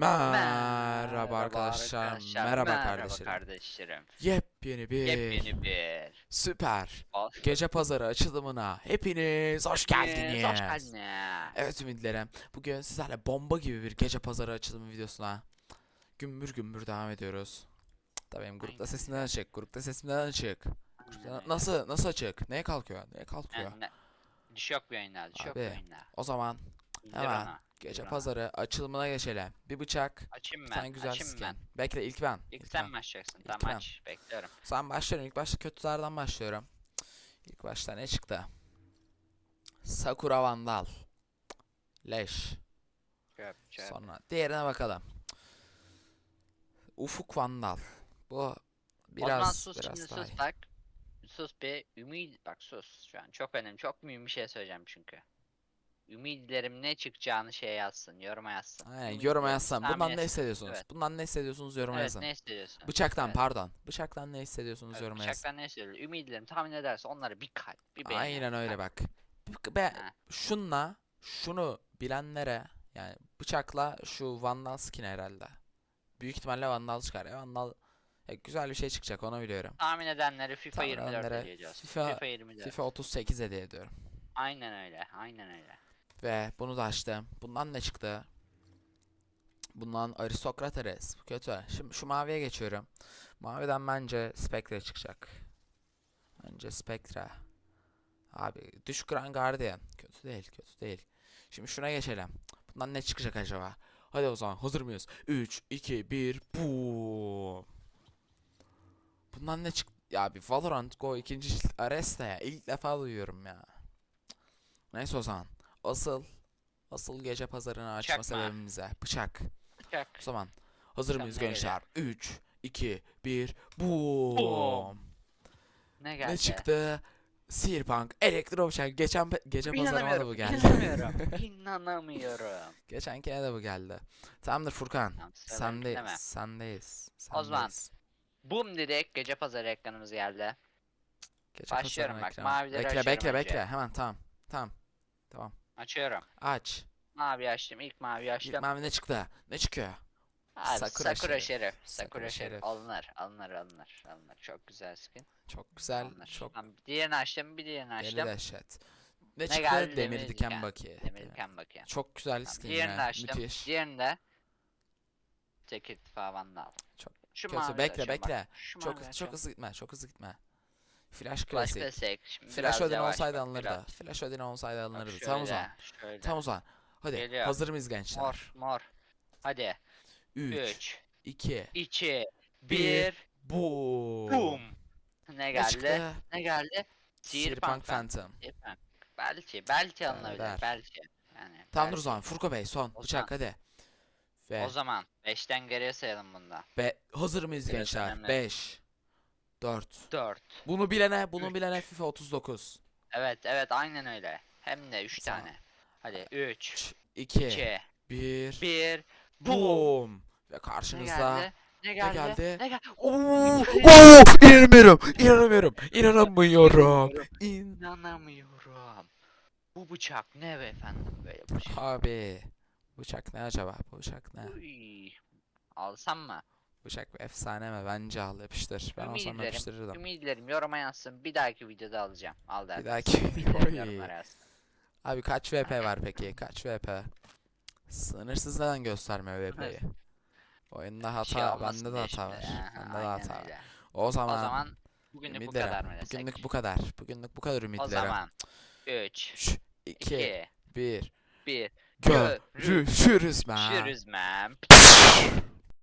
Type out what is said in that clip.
Merhaba arkadaşlar, merhaba kardeşlerim. kardeşlerim. Yepyeni bir Yepyeni bir süper Hoş gece pazarı açılımına hepiniz hoş geldiniz. Hoş geldiniz. Evet ümitlerim. Bugün sizlerle bomba gibi bir gece pazarı açılımı videosuna gümbür gümbür devam ediyoruz. Tabii benim grupta Aynen sesimden açık, grupta sesimden açık. Grupta nasıl nasıl açık? Neye kalkıyor? Neye kalkıyor? Yani ne- Düş yok bir oyunda, düş yok Abi, bir oyunda. O zaman hemen gece pazarı açılımına geçelim. Bir bıçak, Açayım ben, tane güzel açayım skin. ben. Bekle ilk ben. İlk ilk sen ben. başlayacaksın. İlk Tamam ben. aç, bekliyorum. Sen başlıyorum. İlk başta kötülerden başlıyorum. İlk başta ne çıktı? Sakura Vandal. Leş. Çöp, çöp. Sonra diğerine bakalım. Ufuk Vandal. Bu biraz sus biraz şimdi daha sus iyi. bak. Sus bir ümit bak sus şu an çok önemli çok mühim bir şey söyleyeceğim çünkü. Ümitlerim ne çıkacağını şey yazsın yoruma yazsın. Aynen Ümitlerim yoruma tahmin Bundan ne hissediyorsunuz? Evet. Bundan ne hissediyorsunuz yoruma Evet yazın. ne hissediyorsun? Bıçaktan Evet. pardon. Bıçaktan ne hissediyorsunuz Evet, yoruma yazın. bıçaktan ne hissediyorsun? Ümitlerim tahmin ederse onları bir kalp bir beğeni. Aynen öyle bak. Be, Ha. şunla şunu bilenlere yani bıçakla şu Vandal skin herhalde. Büyük ihtimalle Vandal çıkar. Ya Vandal ya güzel bir şey çıkacak onu biliyorum. Tahmin edenleri FIFA Tahmin 24 edenlere hediye ediyoruz. FIFA- FIFA 24. FIFA 38 hediye ediyorum. Aynen öyle. Aynen öyle. Ve bunu da açtım. Bundan ne çıktı? Bundan aristokrat Ares. Bu kötü. Şimdi şu maviye geçiyorum. Maviden bence Spectre çıkacak. Bence Spectre. Abi düş Grand Guardian. Kötü değil, kötü değil. Şimdi şuna geçelim. Bundan ne çıkacak acaba? Hadi o zaman hazır mıyız? 3, 2, 1, boom. Bundan ne çık... Ya bir Valorant Go ikinci Ares ya? İlk defa duyuyorum ya. Neyse o zaman. Asıl Asıl gece pazarını açma Bıçak mı? sebebimize bıçak. Bıçak. O zaman hazır Bıçak mıyız nereye? gençler? 3 2 1 boom. Boom. Ne geldi? Ne çıktı? Cyberpunk Elektro bıçak. Geçen pe- gece pazarıma da bu İnanamıyorum. geldi. İnanamıyorum. İnanamıyorum. Geçenkine de bu geldi. Tamamdır Furkan. Tamam, sıra Sendeyiz. Sendeyiz. O zaman sendeyiz. Boom dedik. Gece pazarı ekranımız geldi. Gece başlıyorum pazarına bak, ekranı. mavileri Bekle açıyorum bekle önce. bekle. Hemen tamam. Tamam. Açıyorum. Aç. Mavi açtım. İlk mavi İlk açtım. mavi ne çıktı? Ne çıkıyor? Abi, Sakura Sakura, Şerif. Şerif. Sakura Sakura Şerif. Alınır. Alınır. Alınır. Alınır. Çok güzel skin. Çok güzel. Alınır. Çok Tamam, diğerini açtım. Bir diğerini deli açtım. dehşet. Ne, Ne çıktı? geldi? Demir Demir diken diken. baki. Demirken bakayım. Çok güzel Tamam, skin diğerini ya. açtım. Müthiş. Diğerini de tek irtifa vandal. Çok Şu kötü. Bekle, bak. bekle. Şu Çok çok hızlı gitme. Çok hızlı gitme. Flash Flash klasik. desek. Şimdi Flash yavaş olsaydı alınırdı. biraz. Flash Odin olsaydı alınırdı. Tamam o zaman. şöyle, Şöyle. Tamam o zaman. Hadi Geliyor. hazır mıyız gençler? Mor mor. Hadi. 3 3, 2 2, Bir. 1. Boom. Boom. Ne Ne geldi? çıktı? Ne geldi? Cyberpunk Phantom. Cyberpunk. Belki, belki alınabilir. ver. Belki. Yani Tamam dur o zaman. Furko Bey son. O Bıçak hadi. Ve O zaman 5'ten geriye sayalım bunda. Be hazır mıyız Evet, gençler? önemli. 5 4 4. Bunu bilene, bunu Üç. bilene FIFA 39. Evet, evet aynen öyle. Hem de 3 Tamam. tane. Hadi 3, 2 2, 1 1. Boom. Boom. Ve Ne karşınızda geldi? Ne geldi? geldi? Ne geldi? Oo, oo, inanamıyorum. İnanamıyorum. İnanamıyorum. İn İnanamıyorum. Bu bıçak ne be efendim böyle bıçak? Abi. Bıçak ne acaba? Bu bıçak ne? Uy. Alsam mı? Bıçak efsane mi? Bence al yapıştır. Ben olsam Ümitlerim, yapıştırırdım. Ümitlerim yoruma yazsın. Bir dahaki videoda alacağım. Al dersin. Bir dahaki yazsın. Abi kaç VP var peki? Kaç VP? Sınırsız neden göstermiyor VP'yi? Oyunda hata, şey bende de hata var. Bende de hata var. O O zaman, zaman bugünlük bu ümitlerim. kadar mı desek? Bugünlük bu kadar. Bugünlük bu kadar O ümitlerim. zaman 3, 3, 2, 2, 1. 1. Görüşürüz man. Görüşürüz man.